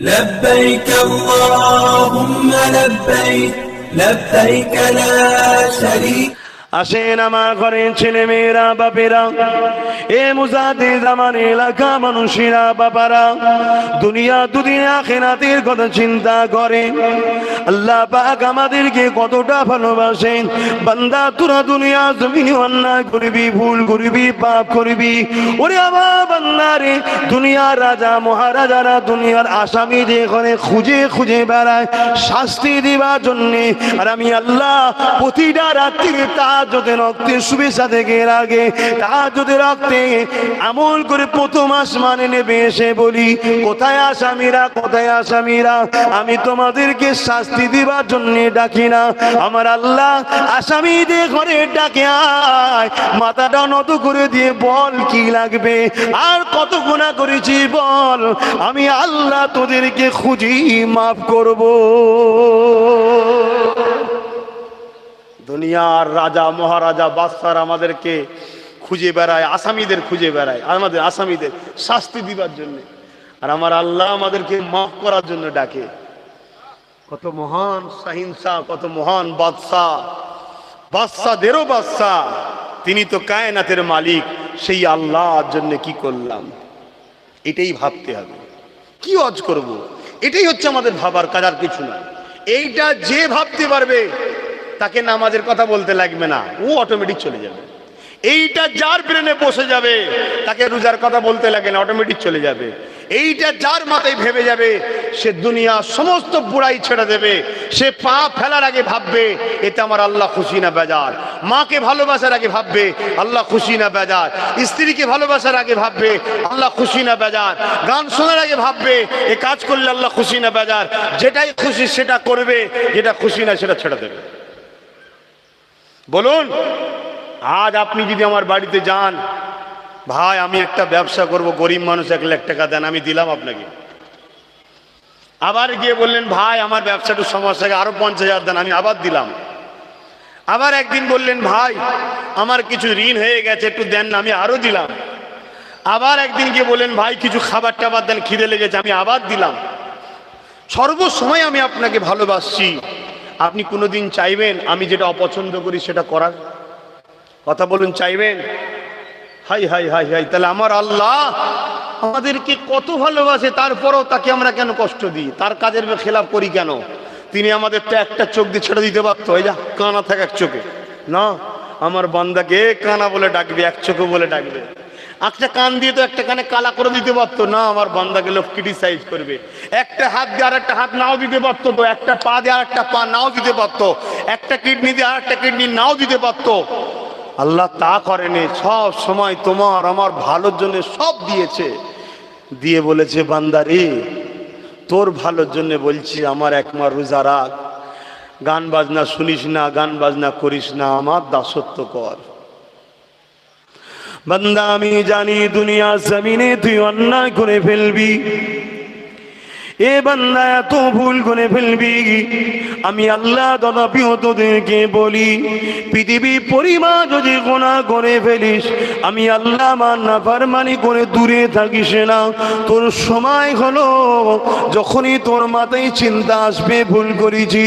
لبيك اللهم لبيك لبيك لا شريك আসেন আমার ঘরের ছেলে মেয়েরা বাপেরা। এ মুজাদি জামান এলাকা, মানুষেরা, বাবারা। দুনিয়া দুনিয়া খেনাতের কথা চিন্তা করে। আল্লাহ পাক আমাদেরকে কতটা ভালোবাসেন। বান্দা, তোরা দুনিয়া, জমিনে অন্যায় করবি, ভুল করবি, পাপ করবি। ওরে আমার বান্দারে দুনিয়ার রাজা, মহারাজারা, দুনিয়ার আসামি যে এখানে খুঁজে খুঁজে বেড়ায়, শাস্তি দিবার জন্যে। আর আমি আল্লাহ প্রতিটা রাত্রিরে তা যদি রক্তে শুভেচ্ছা থেকে আগে তা রক্তে আমল করে প্রথম আসমানে নেবে এসে বলি, কোথায় আসামিরা কোথায় আসামিরা? আমি তোমাদেরকে শাস্তি দিবার জন্য ডাকি না। আমার আল্লাহ আসামিদের ঘরে ডাকে মাথাটা নত করে দিয়ে বল কি লাগবে? আর কত গুণা করেছি বল। আমি আল্লাহ তোদেরকে খুঁজি মাফ করব। দুনিয়ার রাজা, মহারাজা, বাদশার আমাদেরকে খুঁজে বেড়ায়, আসামিদের খুঁজে বেড়ায়, আমাদের আসামিদের শাস্তি দিবার জন্য। আর আমার আল্লাহ আমাদেরকে মাফ করার জন্য ডাকে। কত মহান সাহিংসা, কত মহান বাদশাহ। বাদশাদেরও বাদশাহ। তিনি তো কায়নাতের মালিক, সেই আল্লাহর জন্য কি করলাম? এটাই ভাবতে হবে। কি অজ করব। এটাই হচ্ছে আমাদের ভাবার কাজ, আর কিছু না। এইটা যে ভাবতে পারবে তাকে নামাজের কথা বলতে লাগবে না, ও অটোমেটিক চলে যাবে। এইটা যার ব্রেনে বসে যাবে, তাকে রোজার কথা বলতে লাগে না অটোমেটিক চলে যাবে। এইটা যার মাথায় ভেবে যাবে, সে দুনিয়া সমস্ত বুড়াই ছেড়ে দেবে। সে পা ফেলার আগে ভাববে, এতে আমার আল্লাহ খুশি না বেজার? মাকে ভালোবাসার আগে ভাববে, আল্লাহ খুশি না বেজার? স্ত্রীকে ভালোবাসার আগে ভাববে, আল্লাহ খুশি না বেজার? গান শোনার আগে ভাববে, এ কাজ করলে আল্লাহ খুশি না বেজার। যেটাই খুশি সেটা করবে, যেটা খুশি না সেটা ছেড়ে দেবে। বলুন, আজ আপনি যদি আমার বাড়িতে যান, ভাই, আমি একটা ব্যবসা করব, গরিব মানুষ এক লাখ টাকা দেন, আমি দিলাম আপনাকে। আবার গিয়ে বললেন, ভাই, আমার ব্যবসাটা সমস্যা আরও পঞ্চাশ হাজার দেন, আমি আবার দিলাম। আবার একদিন বললেন, ভাই, আমার কিছু ঋণ হয়ে গেছে, একটু দেন না, আমি আরও দিলাম। আবার একদিন গিয়ে বললেন, ভাই, কিছু খাবার টাবার দেন, খিদে লেগেছে, আমি আবার দিলাম। সর্বসময় আমি আপনাকে ভালোবাসছি। আপনি কোনোদিন চাইবেন আমি যেটা অপছন্দ করি সেটা করার? কথা বলুন, চাইবেন? হাই হাই হাই হাই, তাহলে আমার আল্লাহ আমাদেরকে কত ভালোবাসে, তারপরও তাকে আমরা কেন কষ্ট দিই? তার কাজের খেলাপ করি কেন? তিনি আমাদের তো একটা চোখ দিয়ে ছেড়ে দিতে পারতো, এই যা, কানা থাকে এক চোখে। না, আমার বান্দাকে কানা বলে ডাকবে, এক চোখে বলে ডাকবে। একটা কান দিয়ে তো একটা কানে কালা করে দিতে পারতো, না, আমার বান্দাকে লোক ক্রিটিসাইজ করবে। একটা হাত দিয়ে আর একটা হাত নাও দিতে পারতো, একটা পা দিয়ে আর একটা পা নাও দিতে পারতো, একটা কিডনি দিয়ে আর একটা কিডনি নাও দিতে পারতো। আল্লাহ তা করেনি, সব সময় তোমার, আমার ভালোর জন্য সব দিয়েছে। দিয়ে বলেছে, বান্দারি, তোর ভালোর জন্য বলছি, আমার একমার রোজা রাখ। গান বাজনা শুনিস না, গান বাজনা করিস না, আমার দাসত্ব কর। বান্দা, আমি জানি দুনিয়া জমিনে তুই অন্যায় করে ফেলবি। এ বান্দা, এত ভুল করে ফেলবি। আমি আল্লাহ তথাপিও তোদেরকে বলি পৃথিবী পরিমা যদি গোনা করে ফেলিস, আমি আল্লাহ মান্না ফারমানি করে দূরে থাকিস না। তোর সময় হলো, যখনই তোর মাথায় চিন্তা আসবে, ভুল করেছি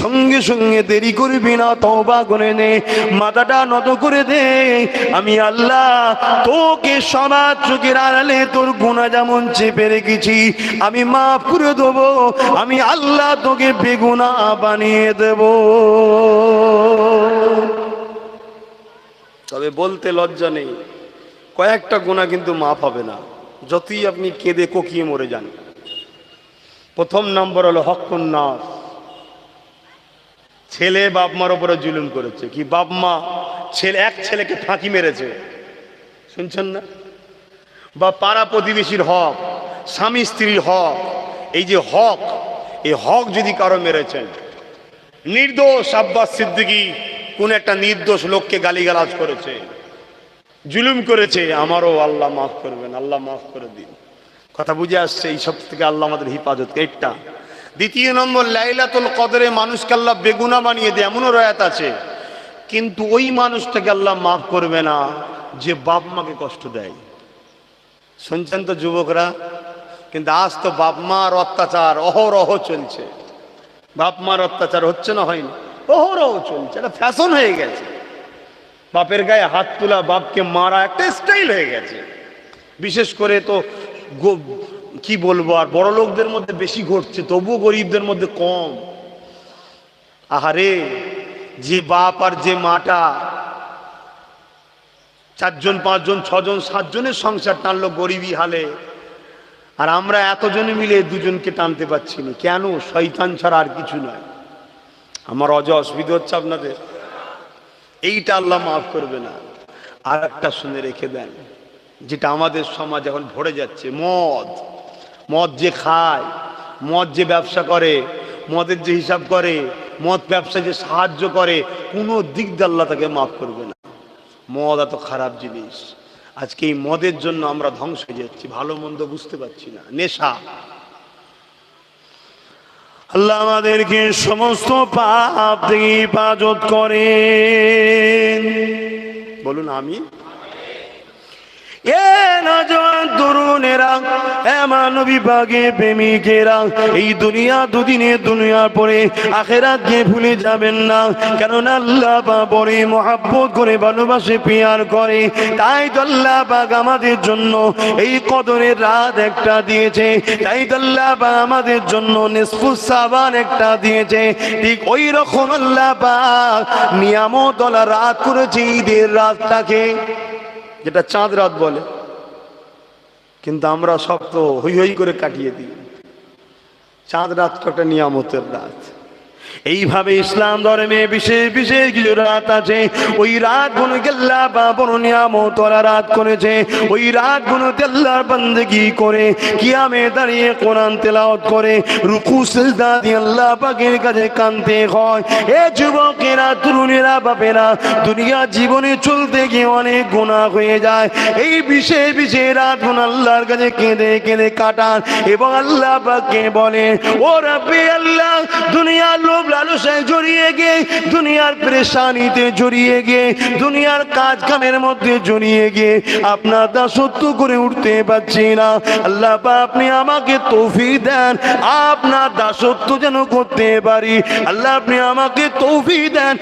সঙ্গে সঙ্গে দেরি করবি না তবা করে নে, মাথাটা নত করে দে। আমি আল্লাহ তোকে সমাজ চোখের আড়ালে তোর গুণা যেমন চেপে রেখেছি, আমি মাফ করে দেবো, আমি আল্লাহ তোকে বেগুনা বানিয়ে দেব। তবে বলতে লজ্জা নেই, কয়েকটা গুণা কিন্তু মাফ হবে না, যতই আপনি কেঁদে কোকিয়ে মরে যান। প্রথম নম্বর হলো হকুন নাস ছেলে বাপ মার উপরে জুলুম করেছে। কি বাপ মা ছেলে, এক ছেলেকে ফাঁকি মেরেছে? শুনছেন না? বা পাড়া প্রতিবেশীর হক, স্বামী স্ত্রীর হক, এই যে হক, এই হক যদি কারও মেরেছেন, নির্দোষ আব্বাস সিদ্দিকি কোন একটা নির্দোষ লোককে গালিগালাজ করেছে, জুলুম করেছে, আমারও আল্লাহ মাফ করবেন, আল্লাহ মাফ করে দিন। কথা বুঝে আসছে এই সব থেকে আল্লাহ আমাদের হিফাজত একটা দ্বিতীয় নম্বর, লাইলাতুল কদরে মানুষকে আল্লাহ বেগুনা বানিয়ে দেয়, এমনও রয়াত আছে। কিন্তু ওই মানুষটাকে আল্লাহ মাফ করবে না, যে বাপ মাকে কষ্ট দেয়। শুনছেন তো যুবকরা? কিন্তু আজ তো বাপ মার অত্যাচার, অহরহ চলছে। বাপ মার অত্যাচার হচ্ছে না, হয়নি। অহরহ চলছে, এটা ফ্যাশন হয়ে গেছে। বাপের গায়ে হাত তোলা, বাপকে মারা একটা স্টাইল হয়ে গেছে। বিশেষ করে তো কি বলব? আর বড় লোকদের মধ্যে বেশি ঘটছে, তবুও গরিবদের মধ্যে কম। আহারে, যে বাপ আর যে মাটা চারজন, পাঁচজন, ছজন, সাতজনের সংসার টানলো গরিবী হালে, আর আমরা এতজনে মিলে দুজনকে টানতে পারছি না। কেন? শয়তান ছাড়া আর কিছু নয়। আমার অজ অসুবিধা হচ্ছে আপনাদের। এইটা আল্লাহ মাফ করবে না। আর একটা শুনে রেখে দেন, যেটা আমাদের সমাজ এখন ভরে যাচ্ছে, মদ। মদ যে খায়, মদ যে ব্যবসা করে, মদের যে হিসাব করে, মদ ব্যবসা যে সাহায্য করে, কোনো দিক আল্লাহ তাকে মাফ করবে না। মদ এত খারাপ জিনিস। আজকে এই মদের জন্য আমরা ধ্বংস হয়ে যাচ্ছি, ভালো মন্দ বুঝতে পারছি না, নেশা। আল্লাহ আমাদেরকে সমস্ত পাপ থেকে হেফাজত করেন। বলুন আমি এ নজওয়ান এই দুনিয়া দুদিনে দুনিয়ার পরে ভুলে যাবেন না। বা মহাব্বত করে করে। আমাদের জন্য এই কদরের রাত একটা দিয়েছে। তাই তো আমাদের জন্য সাবান একটা দিয়েছে। ঠিক ওই রকম আল্লাহ নিয়ামত রাত করেছে ঈদের রাতটাকে। যেটা চাঁদ রাত বলে। কিন্তু আমরা সব তো হই হই করে কাটিয়ে দিই। চাঁদ রাত তো একটা নিয়ামতের রাত। এইভাবে ইসলাম ধর্মে বিশেষ বিশেষ কিছু রাত আছে। ওই রাতগুলো গেল্লা বা বড় নিয়ামত রাত করেছে। ওই রাতগুলো তেল্লার বন্দেগি করে কিয়ামে দাঁড়িয়ে কোরআন তেলাওয়াত করে। রুকু সিজদা দিয়ে আল্লাহ পাকের কাছে কানতে হয়। এ যুবকেরা, তরুণেরা, বাপেরা, দুনিয়া জীবনে চলতে গিয়ে অনেক গুণা হয়ে যায়। এই বিশেষ বিশেষ রাত গুণ আল্লাহর কাছে কেঁদে কেঁদে কাটান এবং আল্লাহ পাককে বলে ও রব্বে আল্লাহ, দুনিয়ার লোভ জড়িয়ে গিয়ে, দুনিয়ার পরেশানিতে জড়িয়ে গিয়ে, দুনিয়ার কাজ মধ্যে জড়িয়ে গিয়ে, আপনার দাসত্ব করে উঠতে পারছি না। আল্লাহ আপনি আমাকে তৌফিক দেন, আপনার দাসত্ব যেন করতে পারি। আল্লাহ আপনি আমাকে তৌফিক দেন,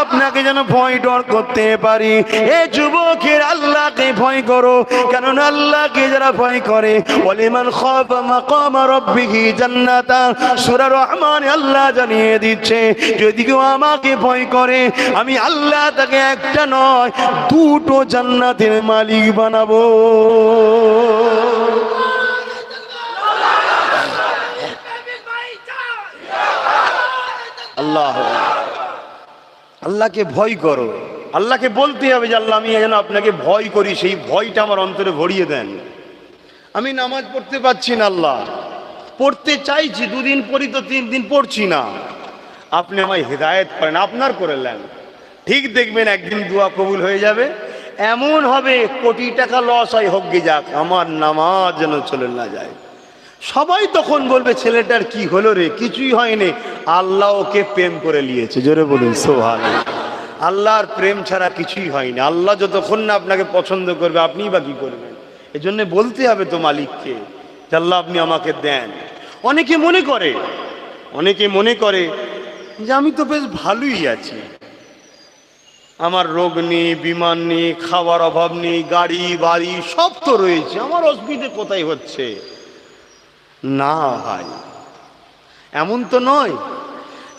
আপনাকে যেন ভয় ডর করতে পারি। এ যুবকের আল্লাহকে ভয় করো কারণ আল্লাহকে যারা ভয় করে ওলিমান খাফা মাকামা রাব্বিহি জান্নাতা সূরা রহমান আল্লাহ জানিয়ে দিচ্ছে যদি কেউ আমাকে ভয় করে, আমি আল্লাহ তাকে একটা নয়, দুটো জান্নাতের মালিক বানাবো। আল্লাহ। আল্লাহকে ভয় করো। আল্লাহকে বলতে হবে যে, আল্লাহ, আমি যেন আপনাকে ভয় করি, সেই ভয়টা আমার অন্তরে ভরিয়ে দেন। আমি নামাজ পড়তে পারছি না, আল্লাহ। পড়তে চাইছি, দুদিন পড়ি তো তিন দিন পড়ছি না। আপনি আমায় হেদায়েত করেন, আপনার করে নেন। ঠিক দেখবেন একদিন দোয়া কবুল হয়ে যাবে। এমন হবে কোটি টাকা লস হয়, হোক গে যাক, আমার নামাজ যেন চলে না যায়। সবাই তখন বলবে, ছেলেটার কি হলো রে? কিছুই হয়নি। আল্লাহ ওকে প্রেম করে নিয়েছে। জোরে বলুন সোহান আল্লাহর প্রেম ছাড়া কিছুই হয়নি। আল্লাহ যতক্ষণ না আপনাকে পছন্দ করবে, আপনিই বা কি করবেন? এজন্য বলতে হবে তো মালিককে যে, আল্লাহ, আপনি আমাকে দেন। অনেকে মনে করে, অনেকে মনে করে যে আমি তো বেশ ভালোই আছি। আমার রোগ নেই, বিমান নেই, খাওয়ার অভাব নেই, গাড়ি, বাড়ি, সব তো রয়েছে। আমার অসুবিধে কোথায় হচ্ছে? না ভাই, এমন তো নয়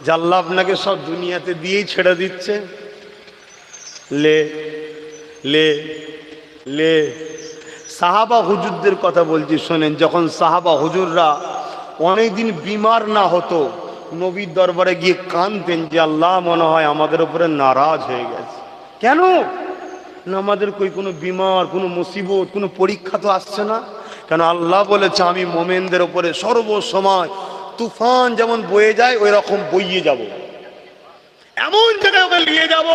জাল্লা আপনাকে সব দুনিয়াতে দিয়েই ছেড়ে দিচ্ছে। লে লে লে। সাহাবা হুজুরদের কথা বলছি, শোনেন, যখন সাহাবা হুজুররা অনেকদিন বিমার না হতো নবীর দরবারে গিয়ে কানতেন যে আল্লাহ মনে হয় আমাদের উপরে নারাজ হয়ে গেছে। কেন? না আমাদের কই কোনো বিমার, কোনো মুসিবত, কোনো পরীক্ষা তো আসছে না? কেন আল্লাহ বলেছে, আমি মোমেনদের উপরে সর্বসময় তুফান যেমন বয়ে যায় ওই রকম বইয়ে যাব। এমন জায়গায় ওকে নিয়ে যাব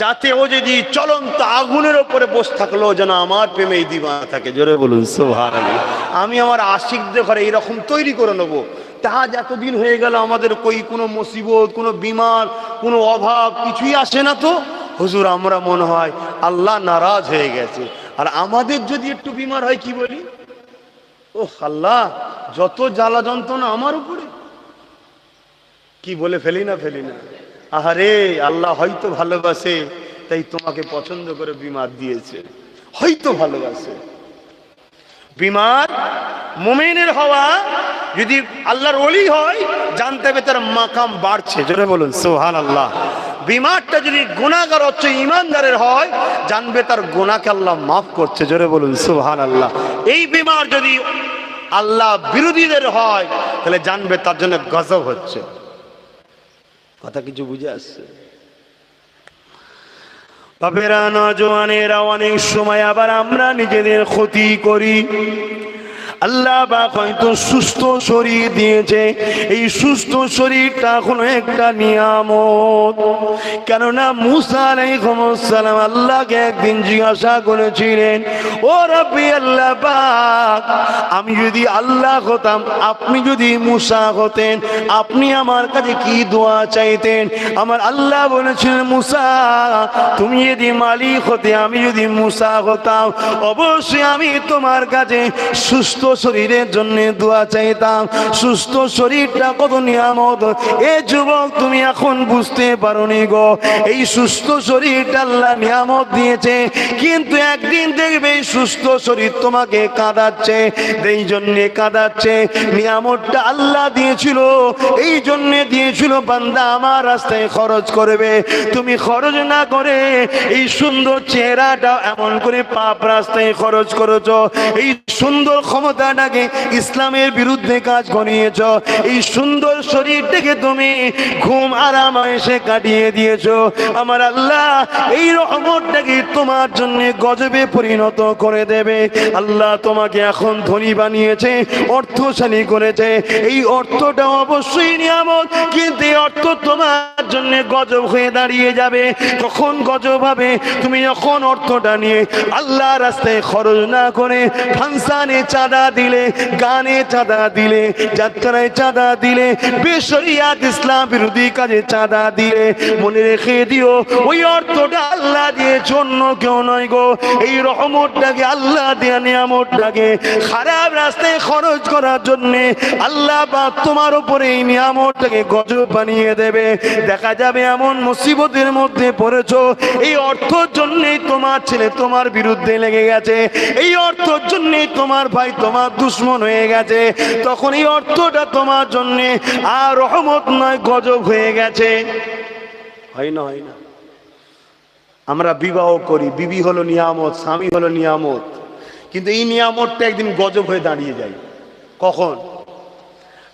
যাতে ও যদি চলন্ত আগুনের ওপরে বসে থাকল যেন আমার প্রেমেই দিবানা থাকে। জোরে বলুন সোহার আমি আমার আশিকদের ঘরে এইরকম তৈরি করে নেব। তাজ এতদিন হয়ে গেল, আমাদের কই কোনো মুসিবত, কোনো বিমার, কোনো অভাব, কিছুই আসে না তো? হুজুর, আমরা মনে হয় আল্লাহ নারাজ হয়ে গেছে। আর আমাদের যদি একটু বিমার হয়, কি বলি? ও আল্লাহ, যত জ্বালা যন্ত্রণা আমার উপরে। কি বলে ফেলি না ফেলি না? আহারে, আল্লাহ হয়তো ভালোবাসে, তাই তোমাকে পছন্দ করে বিমার দিয়েছে। হয়তো ভালোবাসে। বিমার মোমেনের হওয়া যদি আল্লাহর ওলি হয়, জানতে হবে তার মাকাম বাড়ছে। জোরে বলুন সোহান আল্লাহ বিমারটা যদি গুণাগার হচ্ছে ইমানদারের হয়, জানবে তার গুণাকে আল্লাহ মাফ করছে। জোরে বলুন সোহান আল্লাহ এই বিমার যদি আল্লাহ বিরোধীদের হয়, তাহলে জানবে তার জন্য গজব হচ্ছে। কথা কিছু বুঝে আসছে? বাপেরা নজওয়ানেরা অনেক সময় আবার আমরা নিজেদের ক্ষতি করি। আল্লাহ বা হয়তো সুস্থ শরীর দিয়েছে। এই সুস্থ শরীরটা হলো একটা নিয়ামত। কেননা মুসা আলাইহিসসালাম আল্লাহকে একদিন জিজ্ঞাসা করেছিলেন, ও রব্বি আল্লাহ আমি যদি আল্লাহ হতাম, আপনি যদি মুসা হতেন, আপনি আমার কাছে কি দোয়া চাইতেন? আমার আল্লাহ বলেছিলেন, মুসা, তুমি যদি মালিক হতে, আমি যদি মুসা হতাম, অবশ্যই আমি তোমার কাছে সুস্থ শরীরের জন্য দোয়া চাইতাম। সুস্থ শরীরটা কত নিয়ামত। এ যুবক, তুমি এখন বুঝতে পারোনি গো। এই সুস্থ শরীরটা আল্লাহ নিয়ামত দিয়েছে। কিন্তু একদিন দেখবে এই সুস্থ শরীর তোমাকে কাঁদাচ্ছে। এই জন্যে কাঁদাচ্ছে। নিয়ামতটা আল্লাহ দিয়েছিল। এই জন্যে দিয়েছিল, বান্দা আমার রাস্তায় খরচ করবে। তুমি খরচ না করে এই সুন্দর চেহারাটা এমন করে পাপ রাস্তায় খরচ করেছ। এই সুন্দর ক্ষমতাটাকে ইসলামের বিরুদ্ধে কাজ করিয়েছ। এই সুন্দর শরীরটাকে তুমি ঘুম আরাম এসে কাটিয়ে দিয়েছ। আমার আল্লাহ এই রহমতটাকে তোমার জন্য গজবে পরিণত করে দেবে। আল্লাহ তোমাকে এখন ধনী বানিয়েছে, অর্থশালী করেছে। এই অর্থটা অবশ্যই নিয়ামত, কিন্তু এই অর্থ তোমার জন্য গজব হয়ে দাঁড়িয়ে যাবে। কখন গজব হবে? তুমি যখন অর্থটা নিয়ে আল্লাহ রাস্তায় খরচ না করে ফাংশানে চাঁদা দিলে, গানে চাঁদা দিলে, যাত্রায় চাঁদা দিলে, বেশরিয়াত ইসলাম বিরোধী কাজে চাঁদা দিলে, মনে রেখে দিও, ওই অর্থটা আল্লাহ দিয়ে জন্য কেউ নয় গো। এই রহমতটাকে আল্লাহ দিয়ে নিয়ামতটাকে খারাপ রাস্তায় খরচ করার জন্য আল্লাহ বা তোমার উপরে এই নিয়ামতটাকে গজব বানিয়ে দেবে। দেখা যাবে এমন মুসিবতের মধ্যে পড়েছ। এই অর্থর জন্যই তোমার ছেলে তোমার বিরুদ্ধে লেগে গেছে। এই অর্থর জন্যই তোমার ভাই তোমার দুশ্মন হয়ে গেছে। তখন এই অর্থটা তোমার জন্যে আর রহমত নয়, গজব হয়ে গেছে। হয় না হয় না। আমরা বিবাহ করি, বিবি হলো নিয়ামত, স্বামী হলো নিয়ামত। কিন্তু এই নিয়ামতটা একদিন গজব হয়ে দাঁড়িয়ে যায়। কখন?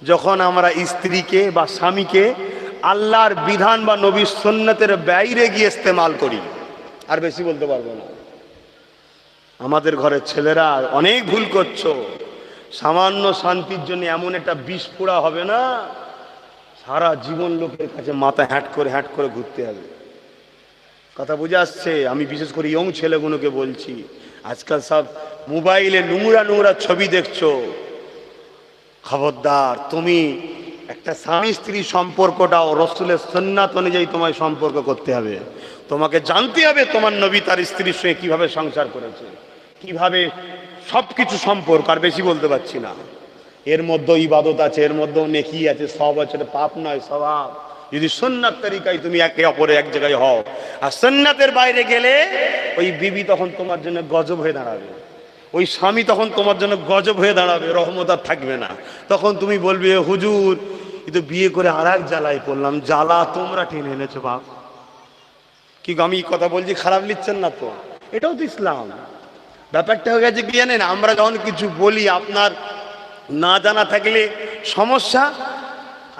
যখন আমরা স্ত্রীকে বা স্বামীকে আল্লাহর বিধান বা নবীর সন্ন্যতের বাইরে গিয়ে ইস্তেমাল করি। আর বেশি বলতে পারব না। আমাদের ঘরের ছেলেরা অনেক ভুল করছ। সামান্য শান্তির জন্য এমন একটা বিষ পোড়া হবে না, সারা জীবন লোকের কাছে মাথা হ্যাট করে হ্যাট করে ঘুরতে হবে। কথা বুঝে আসছে? আমি বিশেষ করে ইয়ং ছেলেগুলোকে বলছি, আজকাল সব মোবাইলে নোংরা নোংরা ছবি দেখছ। খবরদার, তুমি একটা স্বামী স্ত্রী সম্পর্কটাও রসুলের সন্ন্যাত অনুযায়ী তোমায় সম্পর্ক করতে হবে। তোমাকে জানতে হবে তোমার নবী তার স্ত্রীর সঙ্গে কীভাবে সংসার করেছে, কীভাবে সব কিছু সম্পর্ক, আর বেশি বলতে পারছি না। এর মধ্যে ইবাদত আছে, এর মধ্যেও নেকি আছে, সব আছে পাপ নয়, স্বভাব। যদি সন্ন্যাত তরিকায় তুমি একে অপরে এক জায়গায় হও, আর সন্ন্যাতের বাইরে গেলে ওই বিবি তখন তোমার জন্য গজব হয়ে দাঁড়াবে। ওই স্বামী তখন তোমার জন্য গজব হয়ে দাঁড়াবে, রহমত আর থাকবে না। তখন তুমি বলবে হুজুর কিন্তু বিয়ে করে আর এক জ্বালায় পড়লাম, জ্বালা তোমরা টেনে এনেছো বাপ। কি আমি কথা বলছি, খারাপ নিচ্ছেন না তো? এটাও তো ইসলাম। ব্যাপারটা হয়ে গেছে কি জানেন? আমরা যখন কিছু বলি, আপনার না জানা থাকলে সমস্যা।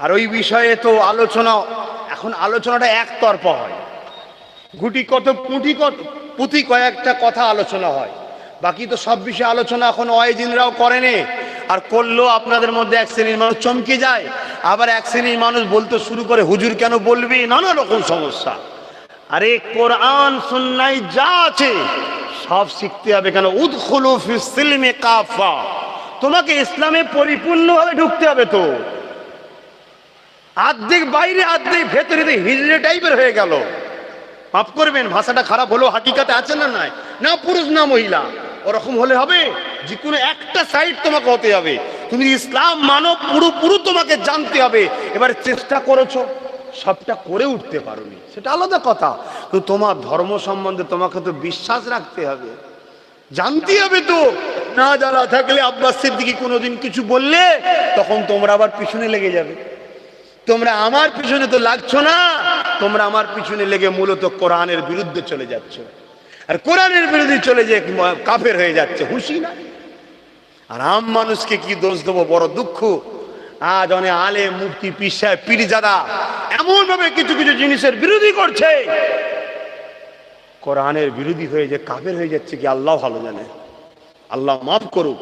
আর ওই বিষয়ে তো আলোচনা, এখন আলোচনাটা একতরফা হয়। গুটি কত, পুঁটি কত পুঁথি কয়েকটা কথা আলোচনা হয়। বাকি তো সব বিষয়ে আলোচনা এখন ওয়াইজিনরাও করেনি। আর করলেও আপনাদের মধ্যে এক শ্রেণির মানুষ চমকে যায়। আবার এক শ্রেণির মানুষ বলতে শুরু করে, হুজুর কেন বলবি? নানা রকম সমস্যা। আরে কোরআন সুন্নাই যা আছে, সব শিখতে হবে কেন? সিলমে কাফা। তোমাকে ইসলামে পরিপূর্ণভাবে ঢুকতে হবে তো। আর্ধেক বাইরে, আর্ধেক ভেতরে হিজড়ে টাইপের হয়ে গেল। মাফ করবেন, ভাষাটা খারাপ হলেও হাকিকাতে আছে না নাই? না পুরুষ, না মহিলা। ওরকম হলে হবে যে কোনো একটা সাইড তোমাকে হতে হবে। তুমি ইসলাম মানো, পুরো পুরো তোমাকে জানতে হবে। এবার চেষ্টা করেছ, সবটা করে উঠতে পারোনি। সেটা আলাদা কথা। তো তোমার ধর্ম সম্বন্ধে তোমাকে তো বিশ্বাস রাখতে হবে। জানতে হবে তো। না জানা থাকলে আব্বাস সিদ্দিকি কোনোদিন কিছু বললে, তখন তোমরা আবার পিছনে লেগে যাবে। তোমরা আমার পিছনে তো লাগছো না, তোমরা আমার পিছনে লেগে মূলত কোরআনের বিরুদ্ধে চলে যাচ্ছ। আর কোরআনের বিরোধী চলে যে কাফের হয়ে যাচ্ছে, হুশি না। আর আম মানুষকে কি দোষ দেবো? বড় দুঃখ। আজ অনেক আলে মুক্তি পিসায় পিরিজাদা এমন ভাবে কিছু কিছু জিনিসের বিরোধী করছে। কোরআনের বিরোধী হয়ে যে কাফের হয়ে যাচ্ছে কি আল্লাহ ভালো জানে। আল্লাহ মাফ করুক।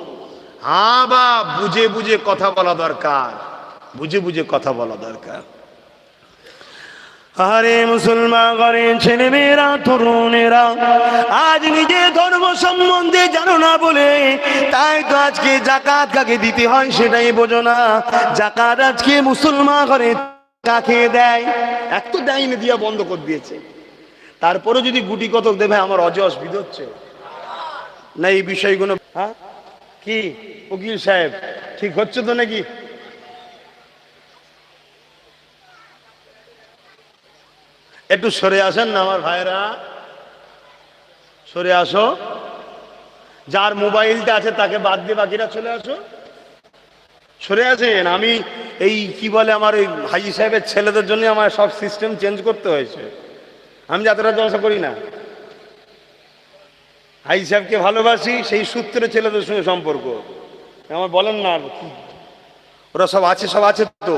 হ্যাঁ বা বুঝে বুঝে কথা বলা দরকার। বুঝে বুঝে কথা বলা দরকার। আরে মুসলমান ঘরে ছেলে মেয়েরা তরুণেরা, আজ নিজে ধর্ম সম্বন্ধে জানো না বলে, তাই তো আজকে জাকাত কাকে দিতে হয় সেটাই বোঝো না। জাকাত আজকে মুসলমান ঘরে কাকে দেয়? এক তো দেয়নি দিয়া বন্ধ করে দিয়েছে। তারপরে যদি গুটি কতক দেবে, আমার অজে অসুবিধা হচ্ছে না, এই বিষয়গুলো হ্যাঁ? কি? উকিল সাহেব, ঠিক হচ্ছে তো নাকি? একটু সরে আসেন না আমার ভাইরা সরে আসো। যার মোবাইলটা আছে তাকে বাদ দিয়ে বাকিরা চলে আসো। সরে আসেন। আমি এই কি বলে আমার ওই হাজি সাহেবের ছেলেদের জন্য আমার সব সিস্টেম চেঞ্জ করতে হয়েছে। আমি যাত্রা জলসা করি না। হাজি সাহেবকে ভালোবাসি, সেই সূত্রে ছেলেদের সঙ্গে সম্পর্ক। আমার বলেন না ওরা সব আছে সব আছে তো।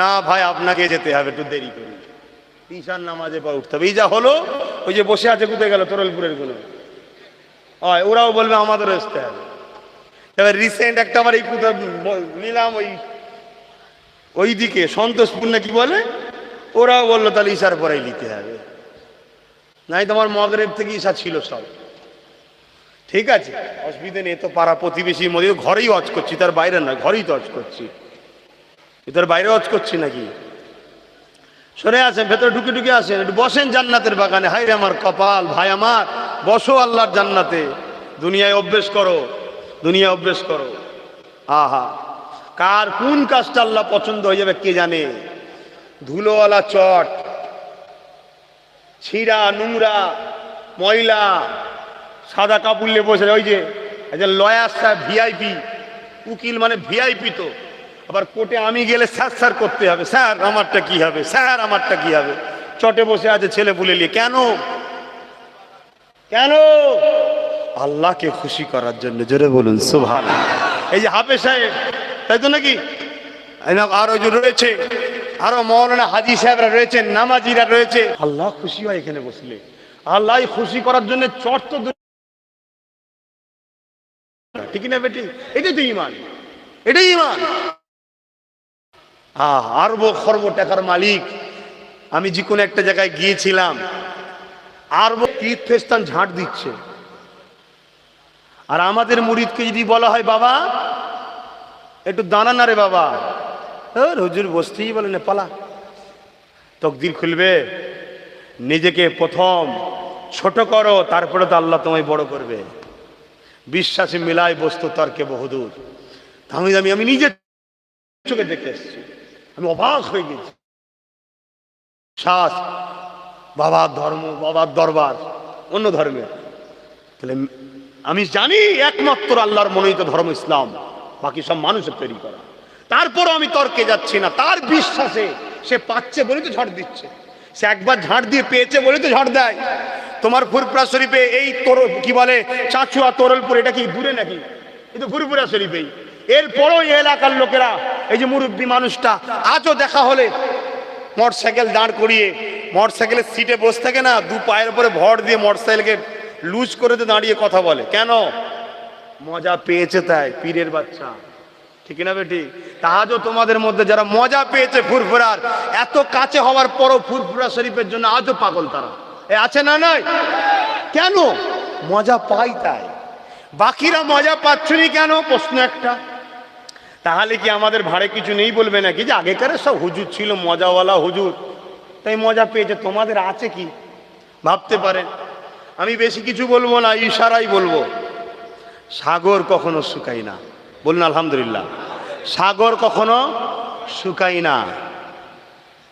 না ভাই, আপনাকে যেতে হবে, একটু দেরি করি। ঈশান নামাজে পর উঠতে হবে। এই যা হলো, ওই যে বসে আছে, কোথায় গেল? তোরলপুরেরগুলো হয় ওরাও বলবে আমাদের আসতে হবে। এবার রিসেন্ট একটা আমার এই কোথাও নিলাম ওই ওই দিকে সন্তোষপুর না কি বলে? ওরাও বলল, তাহলে ঈশার পরেই নিতে হবে। নাই তোমার মগরেব থেকে ঈশা ছিল সব। ঠিক আছে, অসুবিধে নেই তো পাড়া প্রতিবেশীর মধ্যে, ঘরেই অজ করছি, তার বাইরে না, ঘরেই তো অজ করছি। তার বাইরে অজ করছি নাকি? সরে আসেন, ভেতরে ঢুকে ঢুকে আসেন। একটু বসেন জান্নাতের বাগানে। হাই আমার কপাল, ভাই আমার, বসো আল্লাহর জান্নাতে। দুনিয়ায় অভ্যেস করো দুনিয়া অভ্যেস করো। আহা, কার কোন কাজটা আল্লাহ পছন্দ হয়ে যাবে কে জানে? ধুলোওয়ালা চট, ছিঁড়া নোংরা, ময়লা, সাদা কাপড় নিয়ে বসে ওই যে লয়ার সাহেব ভিআইপি, উকিল মানে ভিআইপি তো। আবার কোর্টে আমি গেলে স্যার স্যার করতে হবে। স্যার, আমারটা কি হবে? স্যার, আমারটা কি হবে? চটে বসে আছে ছেলে পুলে নিয়ে। কেন? কেন? আল্লাহকে খুশি করার জন্য। জোরে বলুন সুভান এই যে হাফে সাহেব, তাই তো নাকি? আরও যে রয়েছে। আরও মৌলানা হাজি সাহেবরা রয়েছেন, নামাজিরা রয়েছে। আল্লাহ খুশি হয় এখানে বসলে। আল্লাহ খুশি করার জন্য চট তো ঠিক না বেটি? এটাই তো ইমান এটাই ইমান আরব খরব টাকার মালিক। আমি যে কোনো একটা জায়গায় গিয়েছিলাম। আরব তীর্থস্থান ঝাঁট দিচ্ছে। আর আমাদের মুরিদকে যদি বলা হয়, বাবা, একটু দাঁড়া না রে বাবা। হুজুর বসতেই বলে না, পালা। তকদির খুলবে। নিজেকে প্রথম ছোট করো, তারপরে তো আল্লাহ তোমায় বড় করবে। বিশ্বাসী মিলায় বস্তু তর্কে বহুদূর। আমি আমি নিজের চোখে দেখে এসেছি। আমি অবাক হয়ে গেছি। শ্বাস বাবার ধর্ম, বাবার দরবার, অন্য ধর্মের। তাহলে আমি জানি একমাত্র আল্লাহর মনোনীত ধর্ম ইসলাম, বাকি সব মানুষের তৈরি করা। তারপরও আমি তর্কে যাচ্ছি না। তার বিশ্বাসে সে পাচ্ছে বলে তো ঝড় দিচ্ছে। সে একবার ঝাড় দিয়ে পেয়েছে বলে তো ঝড় দেয়। তোমার ফুরপুরা শরীফে এই তোর, কি বলে, চাচুয়া তোরলপুর, এটা কি দূরে নাকি? কিন্তু ফুরপুরা শরীফেই। এরপরও এই এলাকার লোকেরা, এই যে মুরব্বী মানুষটা, আজও দেখা হলে মোটরসাইকেল দাঁড় করিয়ে, মোটরসাইকেলের সিটে বসে থাকে না, দু পায়ের উপরে ভর দিয়ে মোটরসাইকেলকে লুজ করে দিয়ে দাঁড়িয়ে কথা বলে। কেন? মজা পেয়েছে তাই, পীরের বাচ্চা। ঠিক না বেটি? তাহাজও তোমাদের মধ্যে যারা মজা পেয়েছে ফুরফুরার, এত কাছে হওয়ার পরও ফুরফুরা শরীফের জন্য আজও পাগল তারা। এ আছে না নয় কেন? মজা পাই তাই। বাকিরা মজা পাচ্ছনি কেন? প্রশ্ন একটা। তাহলে কি আমাদের ভাড়ে কিছু নেই বলবে নাকি? যে আগেকার সব হুজুর ছিল, মজাওয়ালা হুজুর। তাই মজা পেয়েছে, তোমাদের আছে কি? ভাবতে পারেন। আমি বেশি কিছু বলব না, ইশারাই বলব। সাগর কখনো শুকাই না। বলুন, আলহামদুলিল্লাহ। সাগর কখনো শুকাই না।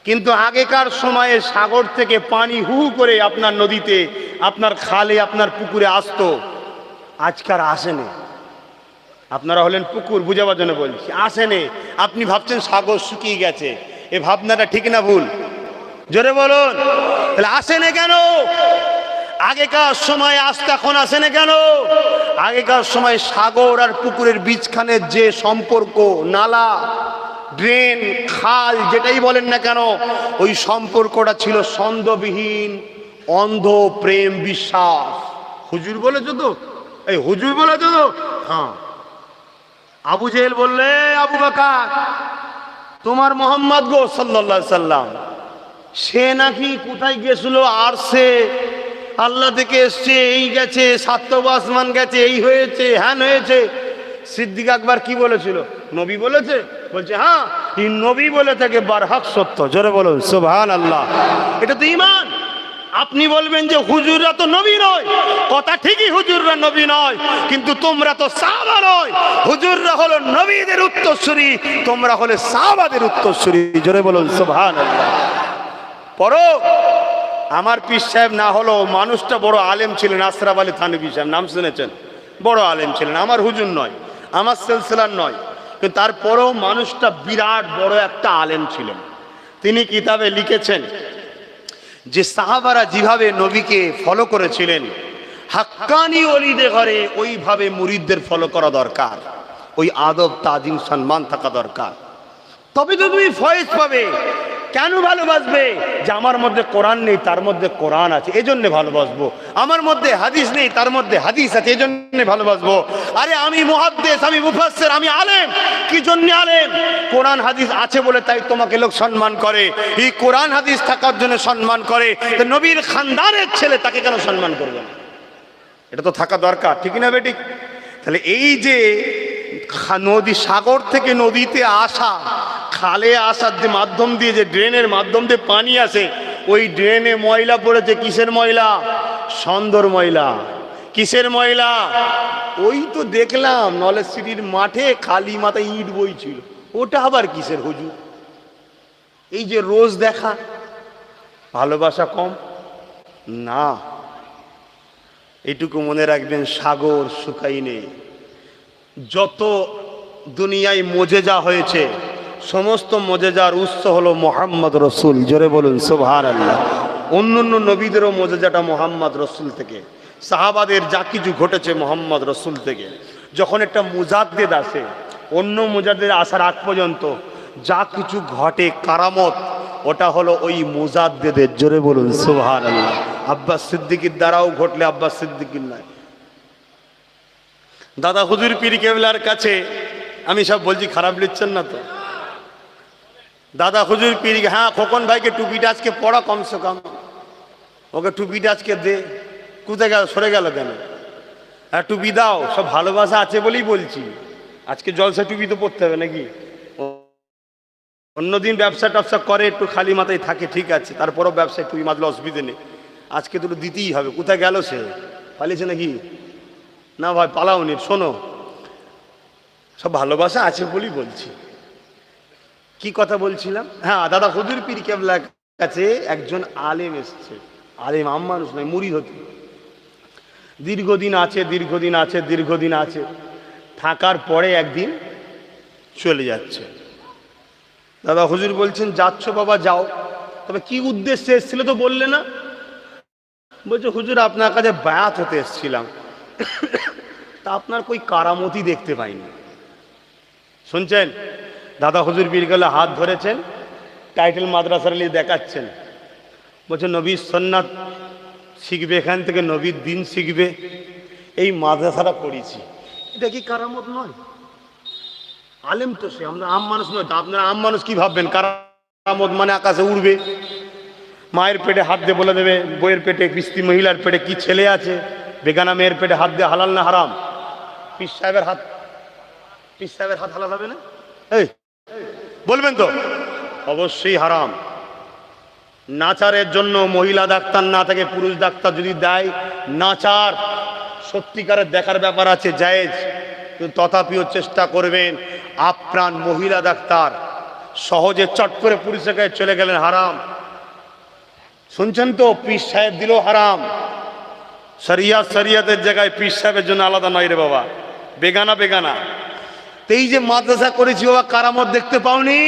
কিন্তু আগেকার সময়ে সাগর থেকে পানি হু করে আপনার নদীতে, আপনার খালে, আপনার পুকুরে আসতো। আজকার আসেনি। আপনারা হলেন পুকুর, বুঝাবার জন্য বলছি। আসেনে আপনি ভাবছেন সাগর শুকিয়ে গেছে। এ ভাবনাটা ঠিক না ভুল? জোরে বলুন। তাহলে আসেনে কেন? আগেকার সময় আসতে এখন আসেনে কেন? আগেকার সময় সাগর আর পুকুরের বীজখানের যে সম্পর্ক, নালা, ড্রেন, খাল, যেটাই বলেন না কেন, ওই সম্পর্কটা ছিল ছন্দবিহীন, অন্ধ প্রেম বিশ্বাস। হুজুর বলেছ তো? এই হুজুর বলেছ তো? হ্যাঁ। আবু জেহেল বললে, আবু বাকার, তোমার মোহাম্মদ গো সাল্লা সাল্লাম, সে নাকি কোথায় গেছিল আর সে আল্লাহ থেকে এসছে, এই গেছে সাত্তব আসমান গেছে, এই হয়েছে, হ্যান হয়েছে। সিদ্দিক আকবর কি বলেছিল? নবী বলেছে? বলছে হ্যাঁ এই নবী বলে থাকে বারহাক সত্য। জোরে বলুন সুবহান আল্লাহ এটা তো ইমান আপনি বলবেন যে হুজুররা তো নবী নয়। কথা ঠিকই হুজুররা নবী নয়, কিন্তু তোমরা তো সাহাবা নয়। হুজুররা হলো নবীদের উত্তরসূরি, তোমরা হলে সাহাবাদের উত্তরসূরি। জোরে বলুন আল্লাহ পরো আমার পীর সাহেব না হলো মানুষটা বড় আলেম ছিলেন আশরাফ আলী থানবী সাহেব, নাম শুনেছেন? বড় আলেম ছিলেন, আমার হুজুর নয়, আমার সিলসিলার নয়। কিন্তু তারপরেও মানুষটা বিরাট বড় একটা আলেম ছিলেন। তিনি কিতাবে লিখেছেন যে সাহাবারা যেভাবে নবীকে ফলো করেছিলেন, হাক্কানি অলিদে ঘরে ওইভাবে মুরিদদের ফলো করা দরকার। ওই আদব, তাজিম, সম্মান থাকা দরকার। তবে তো তুমি ফয়েজ পাবে কেন ভালোবাসবে? যে আমার মধ্যে কোরআন নেই, তার মধ্যে কোরআন আছে এই জন্যে ভালোবাসবো। আমার মধ্যে হাদিস নেই, তার মধ্যে হাদিস আছে এই জন্যে ভালোবাসবো। আরে আমি মুহাদ্দেস, আমি মুফাসসির, আমি আলেম। কি জন্য আলেম? কোরআন, হাদিস আছে বলে তাই তোমাকে লোক সম্মান করে। এই কোরআন, হাদিস থাকার জন্য সম্মান করে। নবীর খানদানের ছেলে তাকে কেন সম্মান করবে না? এটা তো থাকা দরকার, ঠিক না বেটি? তাহলে এই যে নদী সাগর থেকে নদীতে আসা খালে আসার যে মাধ্যম দিয়ে, যে ড্রেনের মাধ্যম দিয়ে পানি আসে, ওই ড্রেনে ময়লা পড়েছে কিসের ময়লা? সন্দর ময়লা। কিসের ময়লা? ওই তো দেখলাম, নলেজ সিটির মাঠে খালি মাথায় ইট বইছিল। ওটা আবার কিসের হুজুর? এই যে রোজ দেখা, ভালোবাসা কম? না। এটুকু মনে রাখবেন, সাগর শুকাই নেই যত দুনিয়ায় মজেজা হয়েছে সমস্ত মজেজার উৎস হলো মোহাম্মদ রসুল। জোরে বলুন সোভার আল্লাহ অন্য অন্য নবীদেরও মজেজাটা মোহাম্মদ রসুল থেকে। সাহাবাদের যা কিছু ঘটেছে মোহাম্মদ রসুল থেকে। যখন একটা মুজাদ্দেদ আসে, অন্য মুজাদ্দেদ আসার আগ পর্যন্ত যা কিছু ঘটে কারামত, ওটা হলো ওই মুজাদ্দেদের। জোরে বলুন সোভার আল্লাহ আব্বাস সিদ্দিকির দ্বারাও ঘটলে আব্বাস সিদ্দিকির নয়। দাদা হুজুর পীর কেবলার কাছে, আমি সব বলছি, খারাপ লিখছেন না তো? দাদা হুজুর পীর হ্যাঁ খোকন ভাইকে টুপিটা আজকে পড়া কমসে কম। ওকে টুপিটা আজকে দে। কোথায় গেল? সরে গেল কেন? হ্যাঁ টুপি দাও, সব ভালোবাসা আছে বলেই বলছি। আজকে জলসা টুপি তো পড়তে হবে নাকি? অন্যদিন ব্যবসা ট্যাবসা করে, একটু খালি মাথায় থাকে, ঠিক আছে। তারপরও ব্যবসায় টুপি মাতলে অসুবিধে নেই। আজকে দুটো দিতেই হবে। কোথায় গেল সে? পালিয়েছে নাকি? না ভাই, পালাওনি, শোনো। সব ভালোবাসা আছে বলেই বলছি। কি কথা বলছিলাম? হ্যাঁ দাদা হুজুর পীর কেবলার কাছে একজন আলেম এসছে। আলেম আম মানুষ নয় মুড়ি হতে। দীর্ঘদিন আছে দীর্ঘদিন আছে দীর্ঘদিন আছে। থাকার পরে একদিন চলে যাচ্ছে। দাদা হুজুর বলছেন, যাচ্ছ বাবা, যাও। তবে কি উদ্দেশ্যে এসেছিল তো বললে না। বলছে, হুজুর, আপনার কাছে বায়াত হতে এসেছিলাম। তা আপনার কই কারামতি দেখতে পাইনি। শুনছেন? দাদা হুজুর বীর গেলে হাত ধরেছেন টাইটেল মাদ্রাসার নিয়ে দেখাচ্ছেন। বলছে নবীর সন্ন্যাত শিখবে, এখান থেকে নবীর দিন শিখবে। এই মাদ্রাসাটা করেছি। এটা কি কারামত নয়? আলেম তো সে, আমরা আম মানুষ নয়। তা আপনারা আম মানুষ কি ভাববেন? কারামত মানে আকাশে উড়বে। মায়ের পেটে হাত দিয়ে বলে দেবে, বইয়ের পেটে কিস্তি মহিলার পেটে কি ছেলে আছে? বেগানা মেয়ের পেটে হাত দিয়ে হালাল না হারাম? পিস সাহেবের হাত পিস সাহেবের হাত হালাল হবে না? এই বলবেন তো? অবশ্যই হারাম। নাচারের জন্য মহিলা ডাক্তার না থাকে, পুরুষ ডাক্তার যদি দেয়, নাচার সত্যিকারের দেখার ব্যাপার আছে, জায়েজ। তথাপিও চেষ্টা করবেন, আপ্রাণ মহিলা ডাক্তার সহজে চট করে পুলিশের কাছে চলে গেলেন, হারাম। শুনছেন তো, পীর সাহেব দিল হারাম। শরিয়াত শরিয়াতের জায়গায় পীর সাহেবের জন্য আলাদা নয় রে বাবা। বেগানা বেগানা। এই যে মাদ্রাসা করেছি বাবা, কারামত দেখতে পাওনি?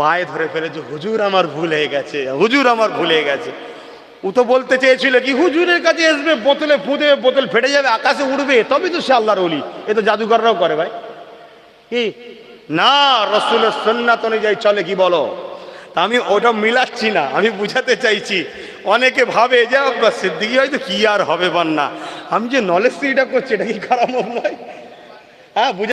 পায়ে ধরে ফেলেছে, হুজুর আমার ভুল হয়ে গেছে, হুজুর আমার ভুল হয়ে গেছে। ও তো বলতে চেয়েছিল কি, হুজুরের কাছে আসবে, বোতলে ফুঁদে বোতল ফেটে যাবে, আকাশে উড়বে তবে তো সে আল্লাহর অলি এ তো জাদুকররাও করে ভাই। কি? না, রসুলের সন্ন্যাত অনুযায়ী চলে, কি বলো? আমি ওটা মিলাচ্ছি না, আমি বুঝাতে চাইছি। অনেকে ভাবে যে সিদ্দিকি হয়তো কি আর হবে বান্না আমি যে নলেজ স্ত্রীটা করছি, এটা কি খারাপ নয়? হ্যাঁ বুঝা